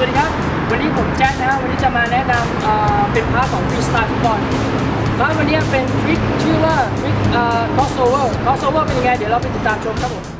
วัสดีครับ วันนี้ผมแจ็คนะฮะวันนี้จะมาแนะนำเอ่อเป็นพาร์ทของฟรีสไตล์ฟุตบอลพาร์ทวันนี้เป็นทริคชื่อว่าทริคเอ่อ crossover crossover เป็นยังไง เดี๋ยวเราไปติดตามชมครับผม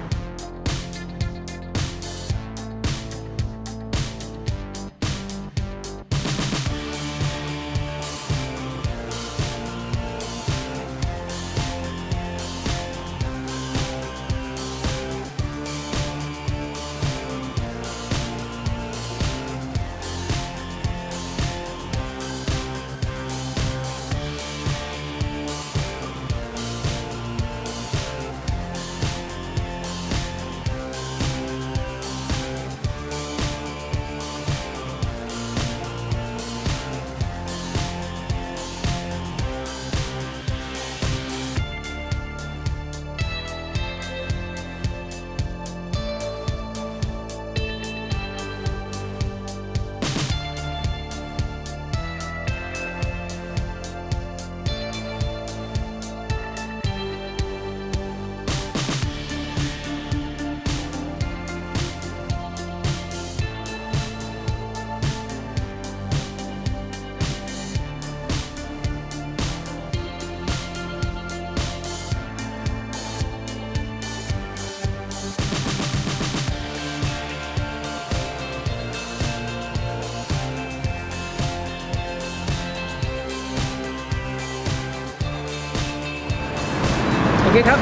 เคครับ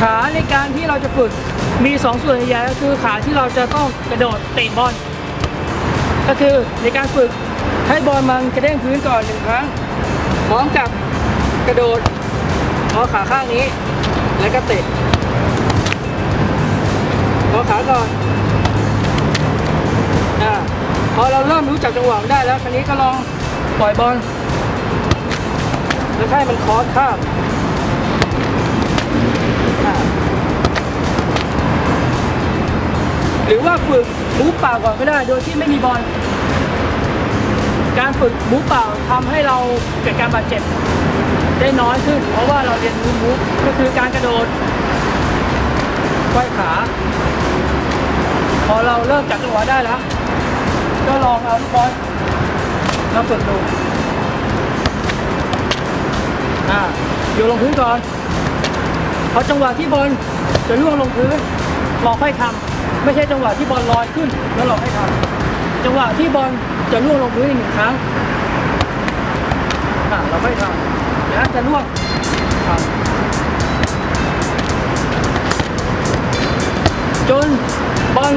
ขาในการที่เราจะฝึกมี2ส่วนใหญ่ก็คือขาที่เราจะต้องกระโดดเตะบอลก็คือในการฝึกให้บอลมันกระเด้งพื้นก่อนหนึ่งครั้งพร้อมกับกระโดดเอขาข้างนี้ แล้วก็เตะเอขาก่อนอ่าพอเราเริ่มรู้จักจังหวะได้แล้ว คราวนี้ก็ลองปล่อยบอลแล้วให้มันคอร์สข้าม หรือว่าฝึกมูฟเปล่าก่อนก็ได้ โดยที่ไม่มีบอล การฝึกมูฟเปล่าทำให้เราเกิดการบาดเจ็บได้น้อยขึ้น เพราะว่าเราเรียนรู้มูฟก็คือการกระโดดควายขา พอเราเริ่มจับจังหวะได้แล้ว ก็ลองเอาลูกบอลมาฝึกดูอ่าอยู่ลงพื้นก่อน พอจังหวะที่บอลจะล่วงลงพื้นเราค่อยทำไม่ใช่จังหวะที่บอลลอยขึ้นแล้วเราให้ทำจังหวะที่บอลจะล่วงลงพื้นอีกหนึ่งครั้งเราค่อยทำเดี๋ยวจะล่วงทำจนบอล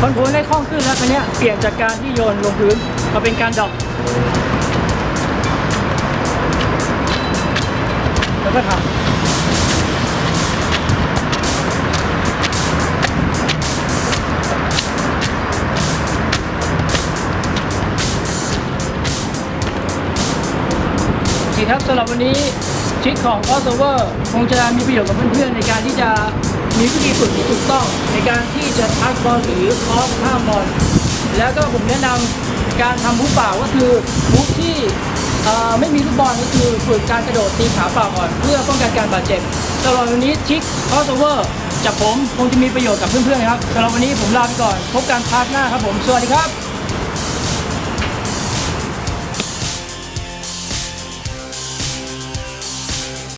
คอนโทรลได้คล่องขึ้นแล้วคันนี้ยเปลี่ยนจากการที่โยนลงพื้นมาเป็นการดอปแล้วก็ทำ ครับสำหรับวันนี้ทริคของ crossover คงจะมีประโยชน์กับเพื่อนๆในการที่จะมีวิธีฝึกที่ถูกต้อง ในการที่จะทักบอลหรือคอสข้ามบอลแล้วก็ผมแนะนำการทำมุกเปล่าก็คือมุกที่ไม่มีลูกบอลก็คือฝึกการกระโดดตีขาเปล่าก่อนเพื่อป้องกันการบาดเจ็บสำหรับวันนี้ทริค crossover จากผมคงจะมีประโยชน์กับเพื่อนๆนะครับสำหรับวันนี้ผมลาไปก่อน พบกันพาร์ทหน้าครับผม สวัสดีครับ